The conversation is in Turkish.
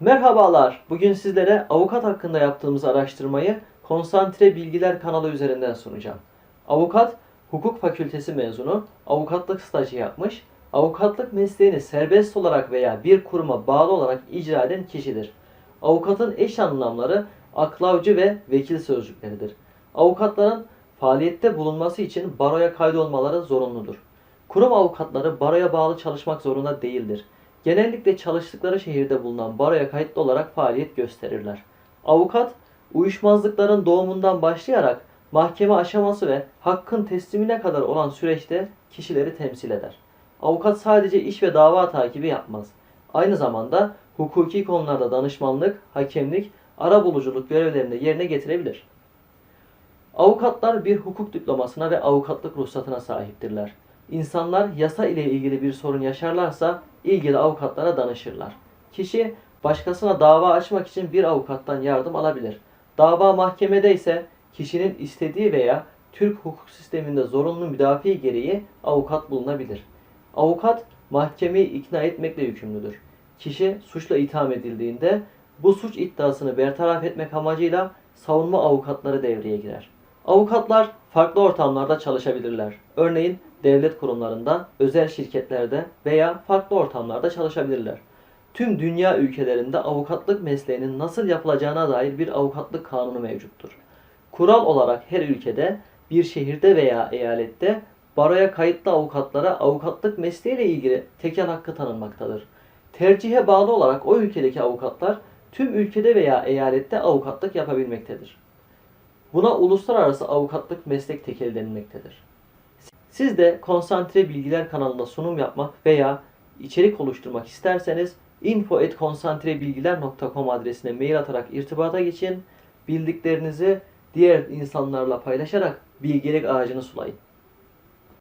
Merhabalar. Bugün sizlere avukat hakkında yaptığımız araştırmayı Konsantre Bilgiler kanalı üzerinden sunacağım. Avukat, hukuk fakültesi mezunu, avukatlık stajı yapmış, avukatlık mesleğini serbest olarak veya bir kuruma bağlı olarak icra eden kişidir. Avukatın eş anlamları aklavcı ve vekil sözcükleridir. Avukatların faaliyette bulunması için baroya kaydolmaları zorunludur. Kurum avukatları baroya bağlı çalışmak zorunda değildir. Genellikle çalıştıkları şehirde bulunan baroya kayıtlı olarak faaliyet gösterirler. Avukat, uyuşmazlıkların doğumundan başlayarak mahkeme aşaması ve hakkın teslimine kadar olan süreçte kişileri temsil eder. Avukat sadece iş ve dava takibi yapmaz. Aynı zamanda hukuki konularda danışmanlık, hakemlik, arabuluculuk görevlerini yerine getirebilir. Avukatlar bir hukuk diplomasına ve avukatlık ruhsatına sahiptirler. İnsanlar yasa ile ilgili bir sorun yaşarlarsa ilgili avukatlara danışırlar. Kişi başkasına dava açmak için bir avukattan yardım alabilir. Dava mahkemede ise kişinin istediği veya Türk hukuk sisteminde zorunlu müdafi gereği avukat bulunabilir. Avukat mahkemeyi ikna etmekle yükümlüdür. Kişi suçla itham edildiğinde bu suç iddiasını bertaraf etmek amacıyla savunma avukatları devreye girer. Avukatlar farklı ortamlarda çalışabilirler. Örneğin devlet kurumlarında, özel şirketlerde veya farklı ortamlarda çalışabilirler. Tüm dünya ülkelerinde avukatlık mesleğinin nasıl yapılacağına dair bir avukatlık kanunu mevcuttur. Kural olarak her ülkede, bir şehirde veya eyalette baroya kayıtlı avukatlara avukatlık mesleğiyle ilgili tekel hakkı tanınmaktadır. Tercihe bağlı olarak o ülkedeki avukatlar tüm ülkede veya eyalette avukatlık yapabilmektedir. Buna uluslararası avukatlık meslek tekeli denilmektedir. Siz de Konsantre Bilgiler kanalında sunum yapmak veya içerik oluşturmak isterseniz info.konsantrebilgiler.com adresine mail atarak irtibata geçin. Bildiklerinizi diğer insanlarla paylaşarak bilgelik ağacını sulayın.